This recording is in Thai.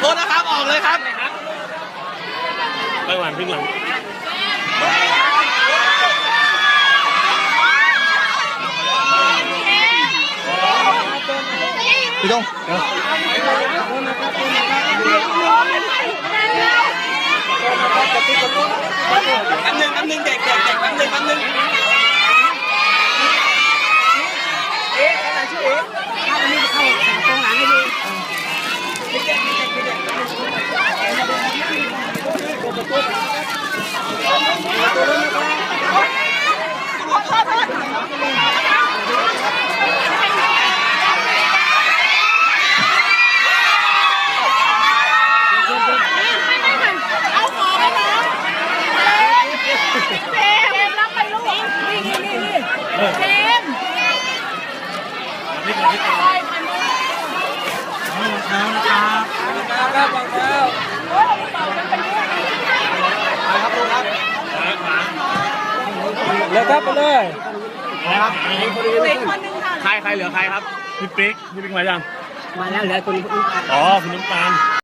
เลยครับไปหวานพริกหลังพี่ต้อง แป๊บนึงแป๊บนึงเด็กเด็กเด็กแป๊บนึงแป๊บนึง เอาของให้น้องเจมส์รับไปลูก นี่นี่นี่นี่เจมส์ พริกหลังพริกหลังปล่อยมันเลยครับบังแล้วครับลุงครับเลยครับไปเลยเหลืออีกคนนึงค่ะใครใครเหลือใครครับพี่ปิ๊กพี่ปิ๊กมายังมาแล้วเหลือคนอ๋อคุณน้ำตาล